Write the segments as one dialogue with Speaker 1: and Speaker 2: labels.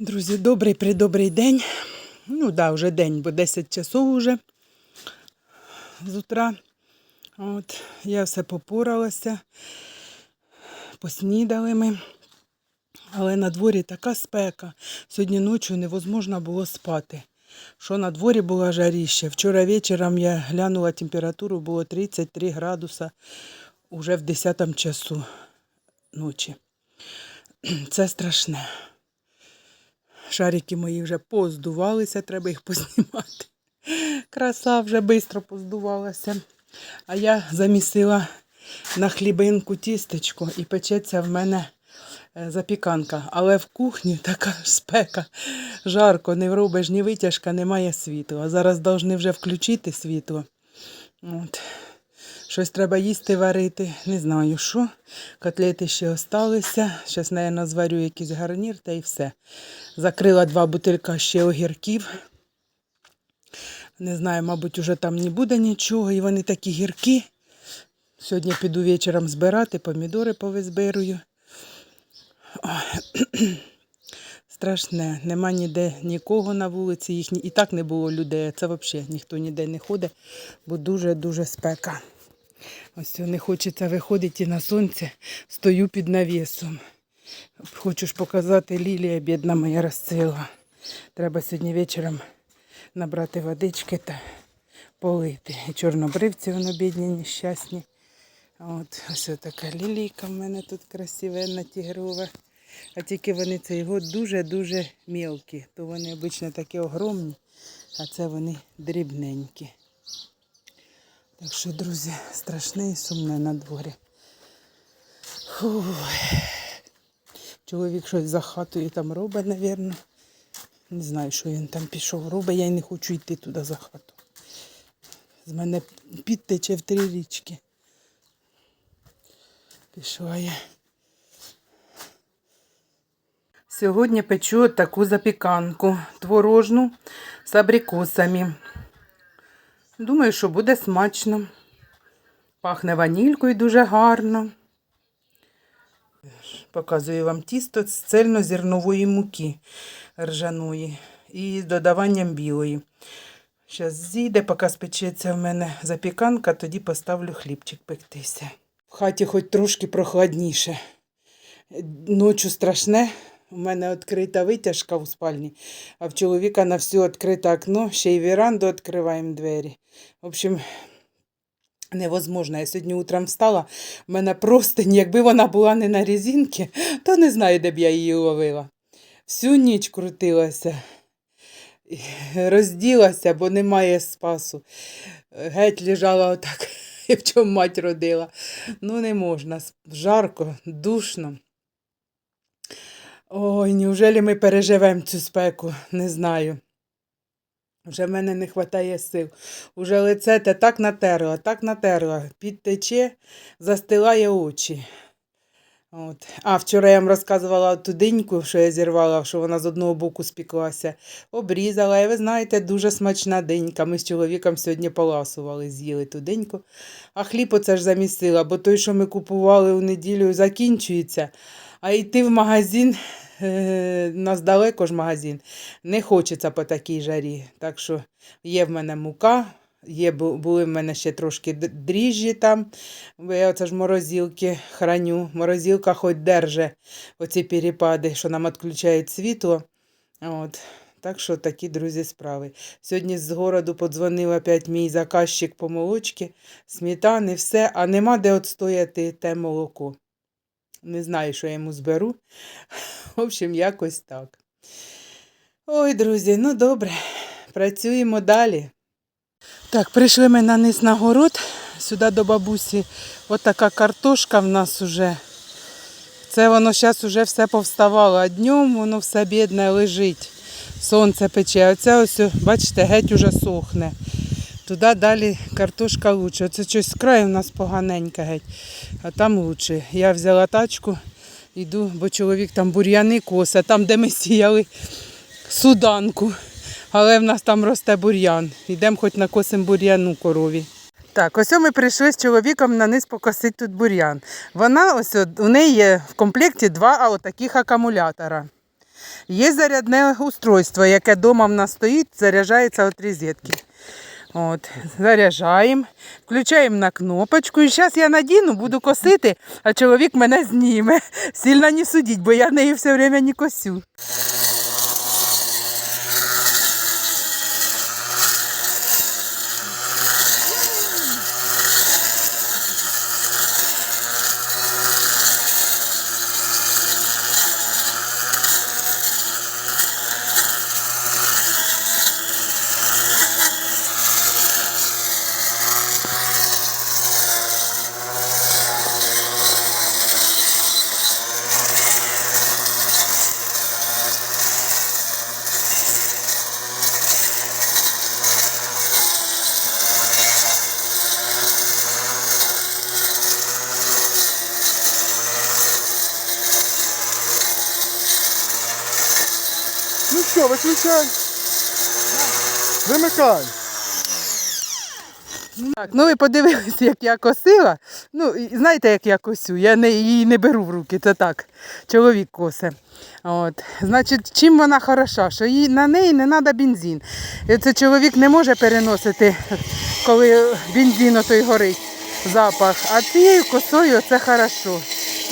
Speaker 1: Друзі, добрий придобрий день. Ну да, вже день, бо 10 часов уже з утра. От, я все попоралася, поснідали ми. Але на дворі така спека. Сьогодні ночі невозможно було спати. Що на дворі була жаріще. Вчора вечором я глянула температуру, було 33 градуса уже в 10 часу ночі. Це страшне. Шарики мої вже поздувалися, треба їх познімати. Краса вже швидко поздувалася. А я замісила на хлібинку тістечко і печеться в мене е, запіканка. Але в кухні така спека, жарко, не робиш ні витяжка, немає світла. Зараз повинні вже включити світло. От. Щось треба їсти, варити, не знаю що. Котлети ще осталися. Зараз, мабуть, зварю якийсь гарнір та і все. Закрила два бутилька ще огірків. Не знаю, мабуть, уже там не буде нічого. І вони такі гіркі. Сьогодні піду вечором збирати, помідори повизбирую. Страшне, нема ніде нікого на вулиці, їх і так не було людей. Це взагалі ніхто ніде не ходить, бо дуже-дуже спека. Ось не хочеться виходити на сонце, стою під навісом. Хочу ж показати лілія, бідна моя розцвіла. Треба сьогодні вечором набрати водички та полити. І чорнобривці, воно бідні, нещасні. От, ось така лілійка в мене тут красивенна, тігрова. А тільки вони цей год дуже-дуже мілкі. То вони обично такі огромні, а це вони дрібненькі. Так що, друзі, страшне і сумне на дворі. Фух. Чоловік щось за хатою там робить, мабуть. Не знаю, що він там пішов робить, я й не хочу йти туди за хату. З мене підтече в три річки. Пішла я. Сьогодні печу таку запіканку творожну з абрикосами. Думаю, що буде смачно. Пахне ванількою дуже гарно. Показую вам тісто з цельнозернової муки ржаної і з додаванням білої. Зараз зійде, поки спечеться в мене запіканка, тоді поставлю хлібчик пектися. В хаті хоч трошки прохладніше. Ночі страшне. У мене відкрита витяжка у спальні, а в чоловіка на все відкрите окно, ще й веранду відкриваємо двері. В общем, невозможно. Я сьогодні утром встала, в мене просто, якби вона була не на резинці, то не знаю, де б я її ловила. Всю ніч крутилася, розділася, бо немає спасу. Геть лежала отак, в чому мать родила. Ну, не можна. Жарко, душно. Ой, неужели ми переживемо цю спеку? Не знаю. Вже в мене не вистачає сил. Уже лице те так натерла, так натерла. Підтече, застилає очі. От. А вчора я вам розказувала ту диньку, що я зірвала, що вона з одного боку спіклася. Обрізала, і ви знаєте, дуже смачна динька. Ми з чоловіком сьогодні поласували, з'їли ту диньку. А хліб оце ж замісила, бо той, що ми купували у неділю, закінчується. А йти в магазин, е, нас далеко ж магазин, не хочеться по такій жарі. Так що є в мене мука, є, були в мене ще трошки дріжджі там, бо я оце ж морозилки храню. Морозилка хоч держи оці перепади, що нам відключають світло. От. Так що такі, друзі, справи. Сьогодні з городу подзвонив опять мій заказчик по молочці, сметани, все, а нема де відстояти те молоко. Не знаю, що я йому зберу. В общем, якось так. Ой, друзі, ну добре, працюємо далі. Так, прийшли ми на низ на город. Сюди до бабусі. От така картошка в нас уже. Це воно зараз уже все повставало, а днем воно все бідне лежить. Сонце пече. Оце ось, бачите, геть уже сохне. Туди далі картошка лучше. Оце щось з краю у нас поганеньке геть, а там лучше. Я взяла тачку, йду, бо чоловік там бур'яни косе, там, де ми сіяли суданку. Але в нас там росте бур'ян. Йдемо хоч накосимо бур'яну корові. Так, ось ми прийшли з чоловіком на низ покосити тут бур'ян. Вона ось у неї є в комплекті два а, таких акумулятора. Є зарядне устройство, яке вдома в нас стоїть, заряджається від розетки. От, заряджаємо, включаємо на кнопочку. І зараз я надіну, буду косити, а чоловік мене зніме. Сильно не судіть, бо я нею все время не косю.
Speaker 2: Ну що, виключай. Вимикай.
Speaker 1: Ну ви подивилися, як я косила. Ну, знаєте, як я косю? Я не, її не беру в руки, це так. Чоловік косе. От. Значить, чим вона хороша? Що їй, на неї не треба бензин. Це чоловік не може переносити, коли бензин той горить, запах. А цією косою це хорошо.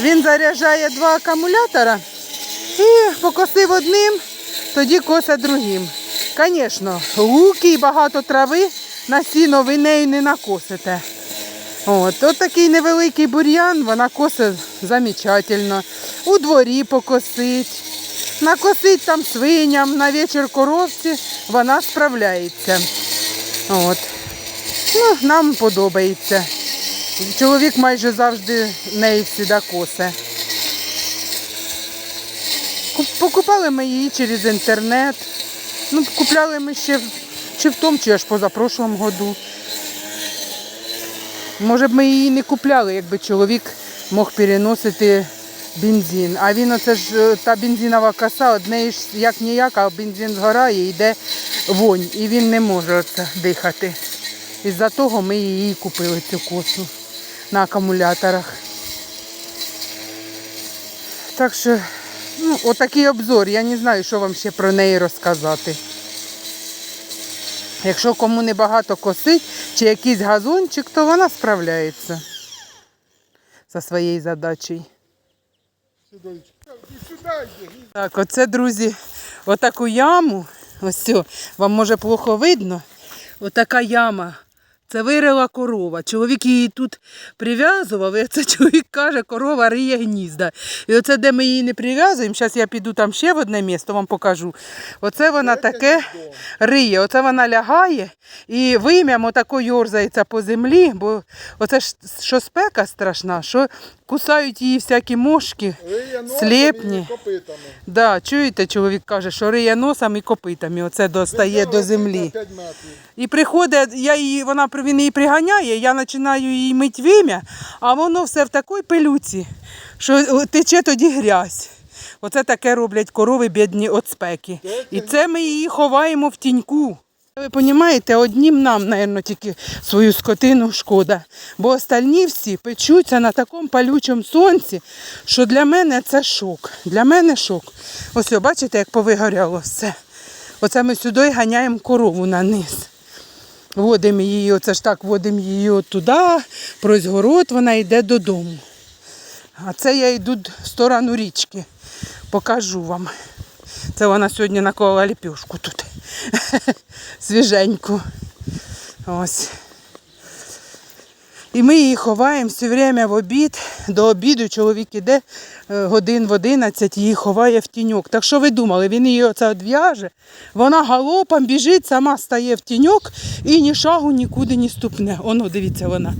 Speaker 1: Він заряджає два акумулятора і покосив одним, тоді коса другим. Звісно, луки і багато трави на сіно ви нею не накосите. От, от такий невеликий бур'ян, вона косить замечательно. У дворі покосить, накосить там свиням, на вечір коровці, вона справляється. От. Ну, нам подобається. Чоловік майже завжди неї всіда косе. Куп- Покупали ми її через інтернет. Ну, купляли ми ще чи в тому, чи аж позапрошлому году. Може б ми її не купляли, якби чоловік мог переносити бензин. А він оце ж е, та бензинова коса, од неї ж як ніяк, а бензин згорає, йде вонь. І він не може оце дихати. Із-за того ми її купили цю косу на акумуляторах. Так що, ну, отакий обзор. Я не знаю, що вам ще про неї розказати. Якщо кому не багато косить чи якийсь газончик, то вона справляється за своєю задачею. Так, оце, друзі, отаку яму. Ось вам може плохо видно. Отака яма. Це вирила корова. Чоловік її тут прив'язував, і це чоловік каже, корова риє гнізда. І оце, де ми її не прив'язуємо, зараз я піду там ще в одне місто, вам покажу. Оце вона таке риє, оце вона лягає і вим'ям отако йорзається по землі, бо оце ж що спека страшна, що кусають її всякі мошки. Сліпні. Да, чуєте, чоловік каже, що риє носом і копитами, оце достає до землі.
Speaker 2: На 5 метрів.
Speaker 1: І приходить, я її, вона він її приганяє, я починаю її мить вим'я, а воно все в такій пилюці, що тече тоді грязь. Оце таке роблять корови бідні від спеки. І це ми її ховаємо в тіньку. Ви розумієте, однім нам, мабуть, тільки свою скотину шкода. Бо остальні всі печуться на такому палючому сонці, що для мене це шок. Для мене шок. Ось, бачите, як повигоряло все. Оце ми сюди ганяємо корову на низ. Водимо її, оце ж так, водимо її туди, прось город, вона йде додому. А це я йду в сторону річки. Покажу вам. Це вона сьогодні наклала ліпюшку тут. Свіженьку. Ось. І ми її ховаємо все время в обід. До обіду чоловік іде е, годин в 11, її ховає в тіньок. Так що ви думали, він її оце одв'яже, вона галопом біжить, сама стає в тіньок і ні шагу нікуди не ступне. Оно, дивіться вона.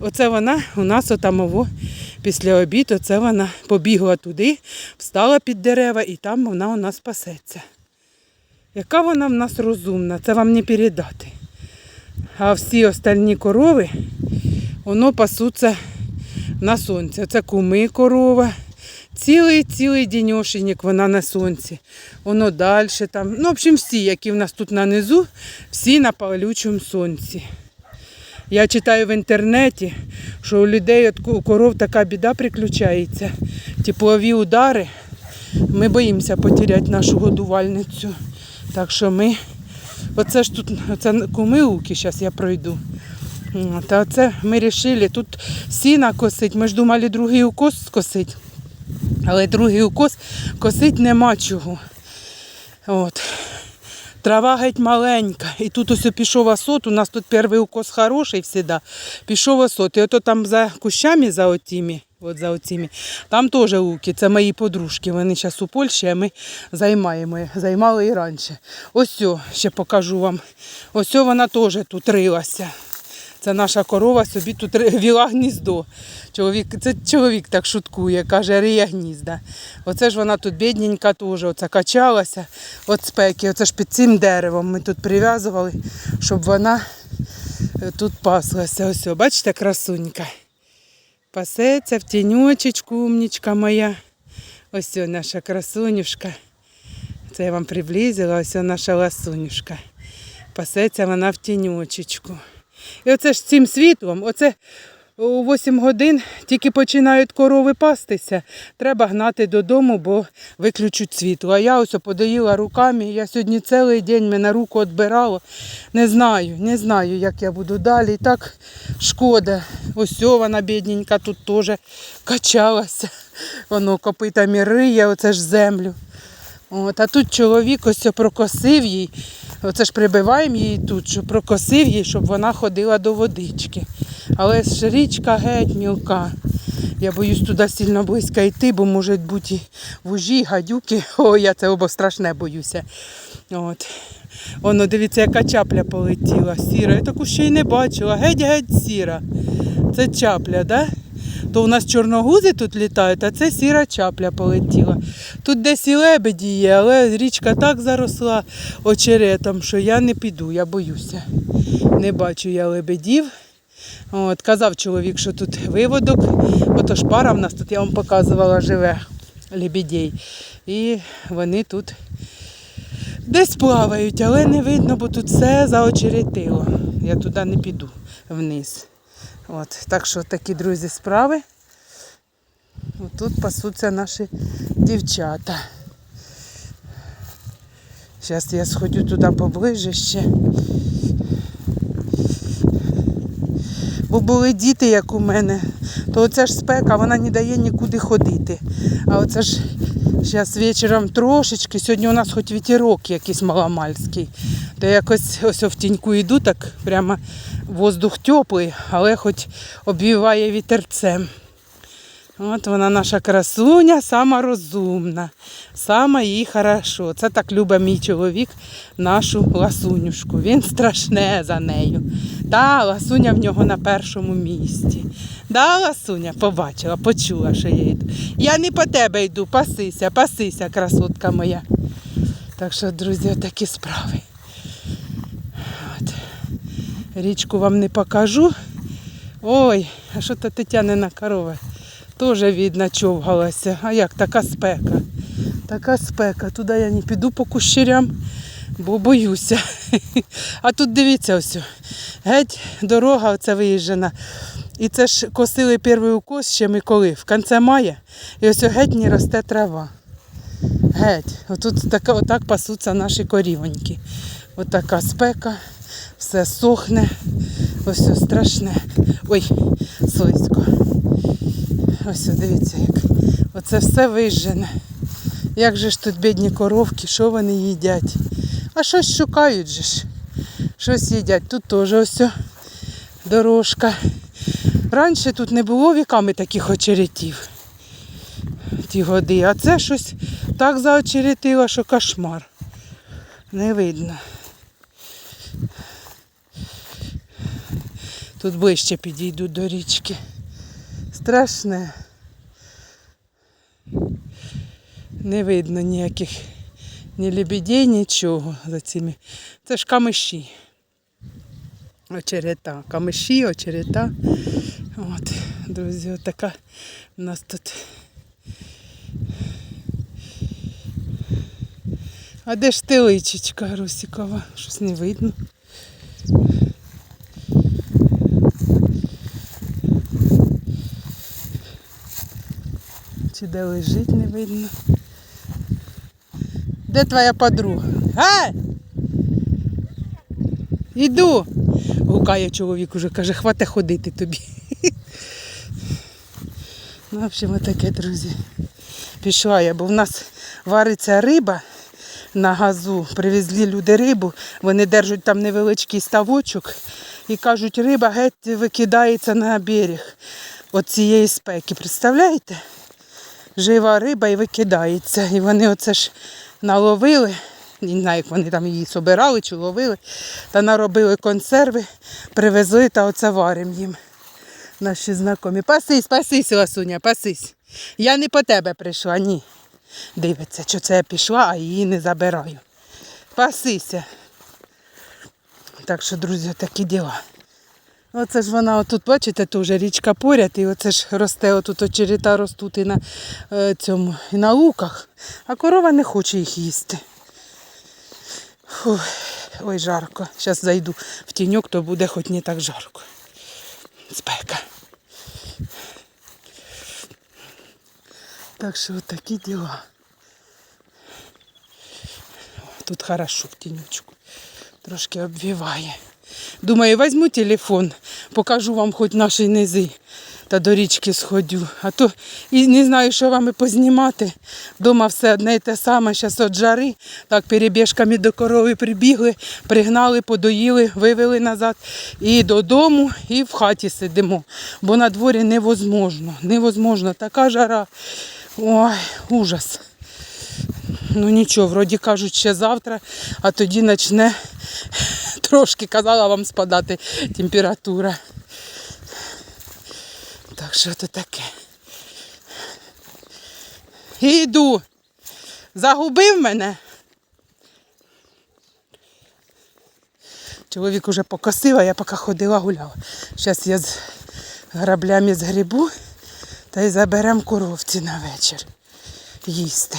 Speaker 1: Оце вона у нас отамово після обіду, оце вона побігла туди, встала під дерева і там вона у нас пасеться. Яка вона в нас розумна, це вам не передати. А всі остальні корови, воно пасуться на сонці. Це куми корова. Цілий цілий діньошенік вона на сонці. Воно далі там. Ну, в общем, всі, які в нас тут на низу, всі на палючому сонці. Я читаю в інтернеті, що у людей у коров така біда приключається. Теплові удари. Ми боїмося потеряти нашу годувальницю. Так що ми. Оце ж тут, оце кумилки, зараз я пройду. Та це ми вирішили тут сіна косить. Ми ж думали другий укос скосить. Але другий укос косить нема чого. От. Трава геть маленька. І тут ось пішов осот. У нас тут перший укос хороший завжди. Пішов осот. І ото там за кущами за отімі, от за оціми, там теж луки. Це мої подружки. Вони зараз у Польщі, а ми займаємо. Займали і раніше. Ось ще покажу вам. Ось вона теж тут рилася. Це наша корова собі тут віла гніздо. Чоловік, це чоловік так шуткує, каже, риє гнізда. Оце ж вона тут бідненька теж, оце качалася від спеки. Оце ж під цим деревом ми тут прив'язували, щоб вона е, тут паслася. Ось, бачите, красунька. Пасеться в тіньочечку, умнічка моя. Ось о, наша красунюшка. Це я вам приблизила, ось о, наша ласунюшка. Пасеться вона в тіньочечку. І оце ж цим світлом, оце у 8 годин тільки починають корови пастися. Треба гнати додому, бо виключуть світло. А я ось подоїла руками. Я сьогодні цілий день мене руку відбирала. Не знаю, не знаю, як я буду далі. І так шкода. Ось вона бідненька тут теж качалася. Воно копитами риє, оце ж землю. От, а тут чоловік ось прокосив їй. Оце ж прибиваємо її тут, щоб прокосив їй, щоб вона ходила до водички. Але ж річка геть мілка. Я боюсь туди сильно близько йти, бо можуть бути вужі, гадюки. О, я це обо страшне боюся. От. Воно, дивіться, яка чапля полетіла, сіра. Я таку ще й не бачила. Геть-геть сіра. Це чапля, да? То у нас чорногузи тут літають, а це сіра чапля полетіла. Тут десь і лебеді є, але річка так заросла очеретом, що я не піду, я боюся. Не бачу я лебедів. От, казав чоловік, що тут виводок, отож пара в нас тут, я вам показувала, живе лебедей. І вони тут десь плавають, але не видно, бо тут все заочеретило. Я туди не піду вниз. От, так що такі, друзі, справи. Тут пасуться наші дівчата. Зараз я сходю туди поближче ще. Бо були діти, як у мене, то оця ж спека, вона не дає нікуди ходити. А оце ж зараз вечором трошечки, сьогодні у нас хоч вітерок якийсь маломальський. То якось ось в тіньку йду, так прямо воздух теплий, але хоч обвіває вітерцем. От вона наша красуня, сама розумна, сама їй хорошо. Це так любить мій чоловік нашу ласунюшку. Він страшне за нею. Та ласуня в нього на першому місці. Да, ласуня, побачила, почула, що я йду. Я не по тебе йду, пасися, пасися, красотка моя. Так що, друзі, такі справи. От. Річку вам не покажу. Ой, а що то Тетянина корова? Теж видно, човгалася. А як така спека? Така спека. Туди я не піду по кущерям, бо боюся. А тут дивіться ось. Геть дорога оця виїжджена. І це ж косили перший укос ще ми коли? В кінці мая. І ось геть не росте трава. Геть. Отут така, отак пасуться наші корівоньки. Отака спека, все сохне. Ось страшне. Ой, слизько. Ось дивіться, як. Оце все вижжене. Як же ж тут бідні коровки, що вони їдять? А щось шукають же ж. Щось їдять. Тут теж ось дорожка. Раніше тут не було віками таких очеретів. Ті годи, а це щось так заочеретило, що кошмар. Не видно. Тут ближче підійду до річки. Страшне. Не видно ніяких ні лебедей, нічого за цими. Це ж камиші. Очерета. Камиші, очерета. От, друзі, отака у нас тут. А де ж ти личечка Русікова? Щось не видно. Чи де лежить, не видно. Де твоя подруга? Гей! Іду. Гукає чоловік уже, каже, хвате ходити тобі. Ну, в общем, таке, друзі. Пішла я, бо в нас вариться риба на газу. Привезли люди рибу, вони держать там невеличкий ставочок і кажуть, риба геть викидається на берег от цієї спеки. Представляєте? Жива риба і викидається. І вони оце ж наловили. Не знаю, як вони там її собирали чи ловили, та наробили консерви, привезли та оце варимо їм. Наші знайомі. Пасись, пасись, Ласуня, пасись. Я не по тебе прийшла, ні. Дивиться, що це я пішла, а її не забираю. Пасися. Так що, друзі, такі діла. Оце ж вона отут, бачите, теж річка поряд, і оце ж росте, отут очерета ростуть і на е, цьому, і на луках, а корова не хоче їх їсти. Фу, ой, жарко. Зараз зайду в тіньок, то буде хоч не так жарко. Спека. Так що от такі діла. Тут хорошо в тінючку. Трошки обвіває. Думаю, візьму телефон, покажу вам хоч наші низи та до річки сходю. А то і не знаю, що вам і познімати. Дома все одне і те саме, зараз от жари. Так перебіжками до корови прибігли, пригнали, подоїли, вивели назад. І додому, і в хаті сидимо. Бо на дворі невозможно. Невозможно. Така жара. Ой, ужас. Ну нічого, вроді кажуть, ще завтра, а тоді почне трошки казала вам спадати температура. Так що це таке. Іду. Загубив мене. Чоловік уже покосив, а я поки ходила гуляла. Зараз я з граблями згрібу та й заберемо коровці на вечір їсти.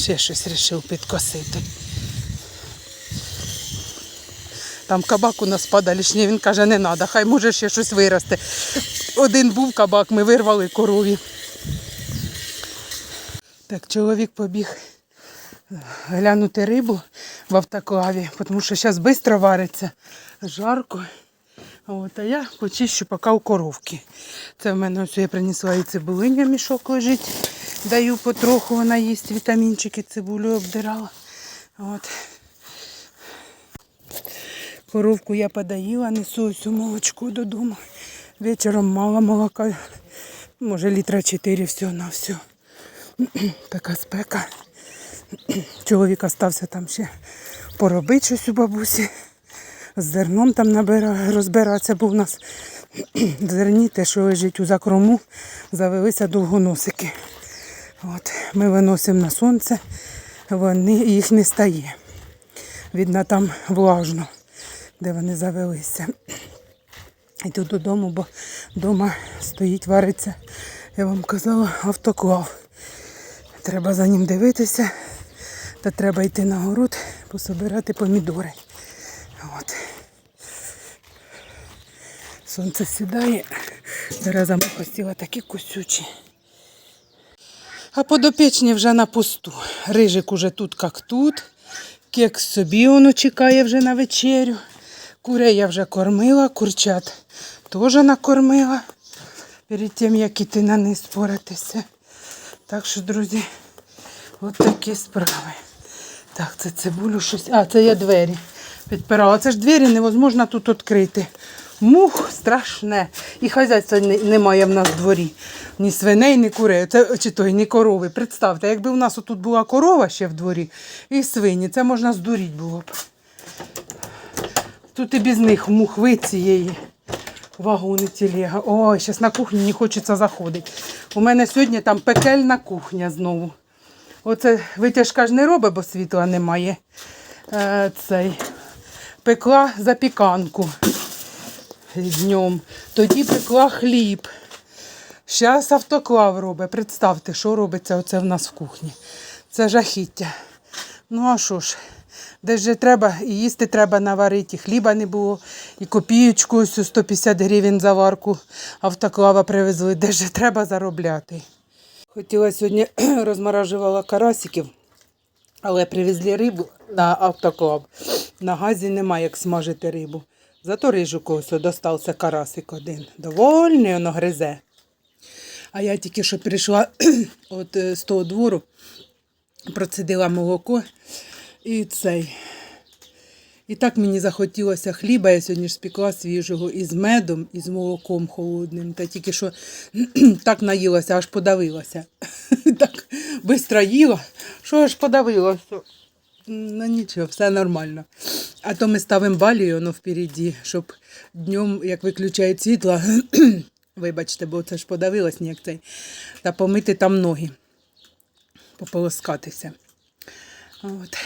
Speaker 1: Ще щось вирішив підкосити. Там кабак у нас падалішній, він каже, не треба, хай може ще щось виросте. Один був кабак, ми вирвали корові. Так, чоловік побіг глянути рибу в автоклаві, тому що зараз швидко вариться, жарко. От, а я почищу поки у коровки. Це в мене ось я принесла і цибулиня мішок лежить. Даю потроху, вона їсть вітамінчики, цибулю обдирала. От. Коровку я подаїла, несу ось молочку додому. Вечором мало молока, може літра 4 всього на все. Така спека. Чоловік остався там ще поробити щось у бабусі. З зерном там набира, розбиратися, бо в нас зерні те, що лежить у закрому, завелися довгоносики. От, ми виносимо на сонце, вони, їх не стає. Видно, там влажно, де вони завелися. Йду додому, бо вдома стоїть, вариться, я вам казала, автоклав. Треба за ним дивитися, та треба йти на город, пособирати помідори. От. Сонце сідає. Зараз ми замахостіла такі кусючі. А подопічні вже на пусту. Рижик уже тут, як тут. Кекс собі воно чекає вже на вечерю. Курей я вже кормила, курчат теж накормила. Перед тим, як іти на низ поратися. Так що, друзі, от такі справи. Так, це цибулю щось. А, це я двері підпирала. Це ж двері невозможно тут відкрити. Мух страшне. І хазяйства немає в нас в дворі. Ні свиней, ні курей, це, чи той, ні корови. Представте, якби у нас тут була корова ще в дворі і свині, це можна здуріти було б. Тут і без них мухви цієї. Вагони телега. Ой, зараз на кухню не хочеться заходити. У мене сьогодні там пекельна кухня знову. Оце витяжка ж не робить, бо світла немає. Е, цей. Пекла запіканку днем. Тоді пекла хліб. Зараз автоклав робить. Представте, що робиться оце в нас в кухні. Це жахіття. Ну а що ж, Десь же треба, і їсти треба наварити, і хліба не було, і копієчку ось 150 гривень за варку автоклава привезли, де же треба заробляти. Хотіла сьогодні розморажувала карасиків, але привезли рибу на автоклав. На газі немає як смажити рибу. Зато рижику ось достався карасик один. Довольний воно гризе. А я тільки що прийшла от е, з того двору, процедила молоко і цей. І так мені захотілося хліба, я сьогодні ж спекла свіжого із медом, і з молоком холодним. Та тільки що так наїлася, аж подавилася. Так швидко їла, що аж подавилася. Ну нічого, все нормально. А то ми ставимо балію воно впереді, щоб днем, як виключають світло, вибачте, бо це ж подавилось ніяк цей, та помити там ноги, пополоскатися. От.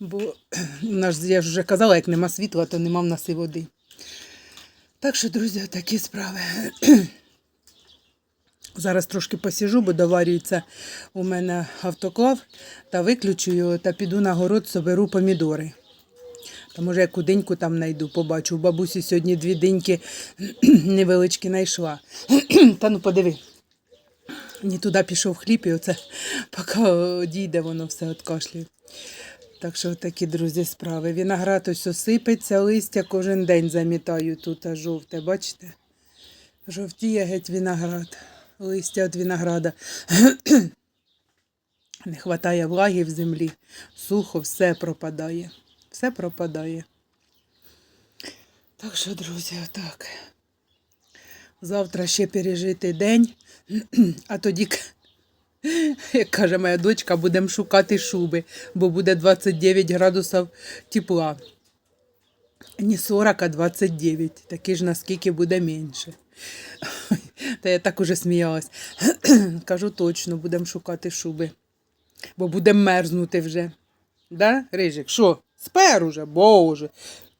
Speaker 1: Бо нас, я ж вже казала, як нема світла, то нема в нас і води. Так що, друзі, такі справи. Зараз трошки посіжу, бо доварюється у мене автоклав, та виключу його та піду на город, соберу помідори. Та може я куденьку там знайду, побачу. У бабусі сьогодні дві диньки невеличкі знайшла. Та ну подиви. Ні туди пішов хліб, і оце поки дійде, воно все откашлює. Так що такі, друзі, справи. Виноград ось осипеться, листя кожен день замітаю тут, а жовте, бачите? Жовтіє геть виноград, листя від винограда. Не вистачає влаги в землі, сухо, все пропадає. Все пропадає. Так що, друзі, отак. Завтра ще пережити день, а тоді, як каже моя дочка, будемо шукати шуби, бо буде 29 градусів тепла. Не 40, а 29. Такі ж наскільки буде менше. Та я так уже сміялась. Кажу точно, будемо шукати шуби. Бо будемо мерзнути вже. Да, Рижик? Що? Спер уже, боже.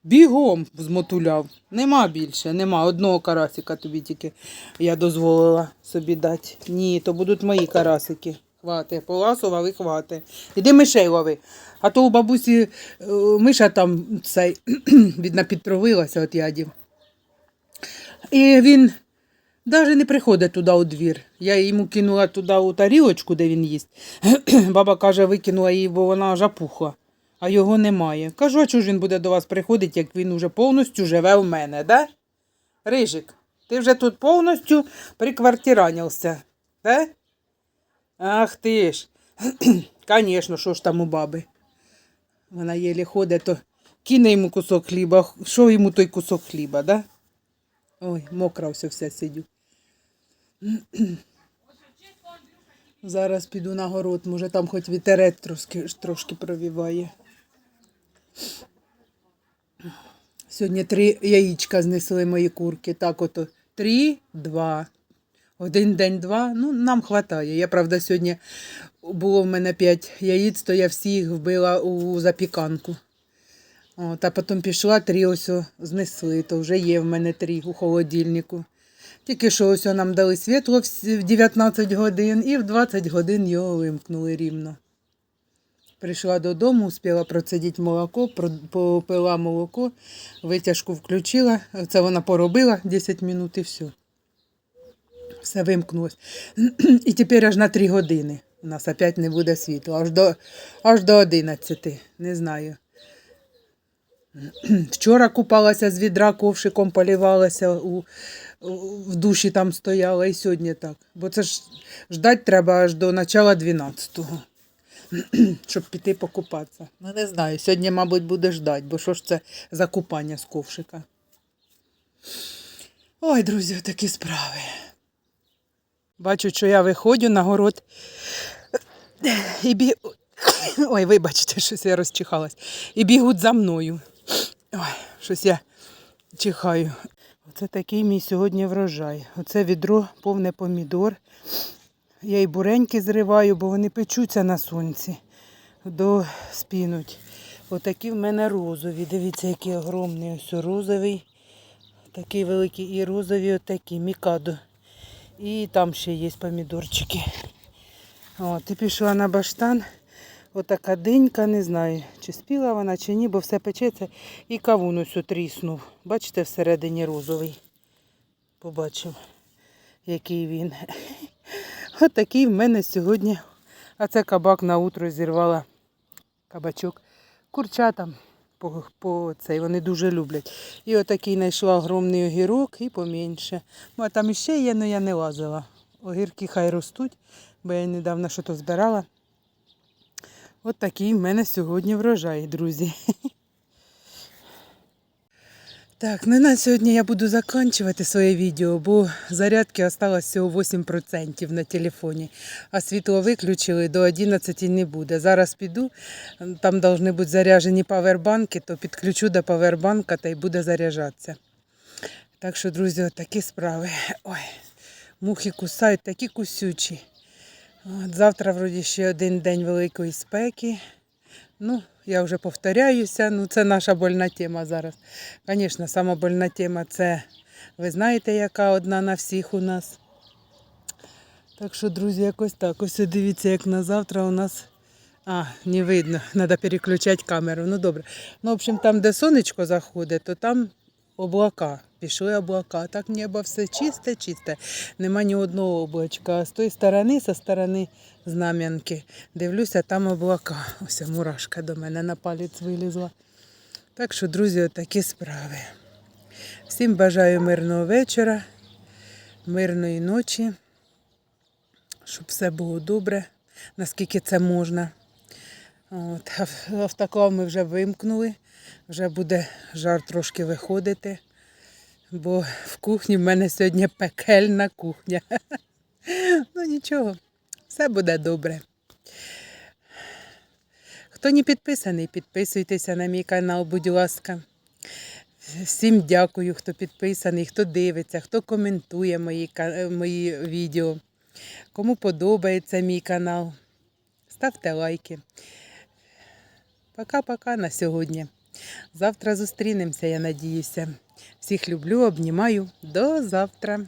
Speaker 1: Бігом змотуляв. Нема більше, нема. Одного карасика тобі тільки я дозволила собі дати. Ні, то будуть мої карасики. Хвати. Поласував і хвати. Іди мишей лови. А то у бабусі е, миша там цей, відна підтровилася от ядів. І він навіть не приходить туди у двір. Я йому кинула туди у тарілочку, де він їсть. Баба каже, викинула її, бо вона аж опухла, а його немає. Кажу, а чого ж він буде до вас приходити, як він уже повністю живе в мене, да? Рижик, ти вже тут повністю приквартиранився, да? Ах ти ж. Звісно, що ж там у баби. Вона єлі ходить, то кине йому кусок хліба. Що йому той кусок хліба, да? Ой, мокра все вся сидю. Зараз піду на город, може там хоч вітерець трошки, трошки провіває. Сьогодні три яєчка знесли мої курки. Так ото три, два. Один день два. Ну, нам вистачає. Я, правда, сьогодні було в мене п'ять яєць, то я всі їх вбила у запіканку. От, а потім пішла, три ось знесли, то вже є в мене три у холодильнику. Тільки що ось нам дали світло в 19 годин і в 20 годин його вимкнули рівно. Прийшла додому, успіла процедити молоко, попила молоко, витяжку включила. Це вона поробила 10 минут і все. Все вимкнулось. І тепер аж на 3 години. У нас опять не буде світла. Аж до, аж до 11. Не знаю. Вчора купалася з відра, ковшиком полівалася, у, в душі там стояла і сьогодні так. Бо це ж ждать треба аж до начала 12-го, щоб піти покупатися. Ну не знаю, сьогодні, мабуть, буде ждать, бо що ж це за купання з ковшика. Ой, друзі, такі справи. Бачу, що я виходжу на город і бі... Ой, вибачте, щось я розчихалась. І бігуть за мною. Ой, щось я чихаю. Оце такий мій сьогодні врожай. Оце відро повне помідор. Я і буреньки зриваю, бо вони печуться на сонці. До спінуть. Отакі в мене розові. Дивіться, який огромний ось розовий. Такий великий і розові отакі, мікадо. І там ще є помідорчики. От, і пішла на баштан. Отака динька, не знаю, чи спіла вона, чи ні, бо все печеться. І кавун ось тріснув. Бачите, всередині розовий. Побачив, який він. Отакий в мене сьогодні. А це кабак на утро зірвала кабачок. Курчатам по, по цей, вони дуже люблять. І отакий знайшла огромний огірок і поменше. Ну, а там іще є, але я не лазила. Огірки хай ростуть, бо я недавно щось збирала. От такий в мене сьогодні врожай, друзі. Так, ну на сьогодні я буду закінчувати своє відео, бо зарядки осталось всього 8% на телефоні, а світло виключили, до 11 не буде. Зараз піду, там повинні бути заряджені павербанки, то підключу до павербанка та й буде заряджатися. Так що, друзі, такі справи. Ой, мухи кусають, такі кусючі. От, завтра вроді ще один день великої спеки. Ну, я вже повторяюся, ну це наша больна тема зараз. Звісно, сама больна тема це, ви знаєте, яка одна на всіх у нас. Так що, друзі, якось так. Ось дивіться, як на завтра у нас. А, не видно, треба переключати камеру. Ну добре. Ну, в общем, там, де сонечко заходить, то там облака. Пішли облака. Так небо все чисте, чисте. Нема ні одного облачка. З тої сторони, зі сторони знам'янки, дивлюся, там облака. Ось мурашка до мене на палець вилізла. Так що, друзі, отакі справи. Всім бажаю мирного вечора, мирної ночі, щоб все було добре, наскільки це можна. От, автоклав ми вже вимкнули, вже буде жар трошки виходити, бо в кухні в мене сьогодні пекельна кухня. Ну нічого, все буде добре. Хто не підписаний, підписуйтеся на мій канал, будь ласка. Всім дякую, хто підписаний, хто дивиться, хто коментує мої, мої відео. Кому подобається мій канал, ставте лайки. Пока-пока на сьогодні. Завтра зустрінемося, я надіюся. Всіх люблю, обнімаю. До завтра.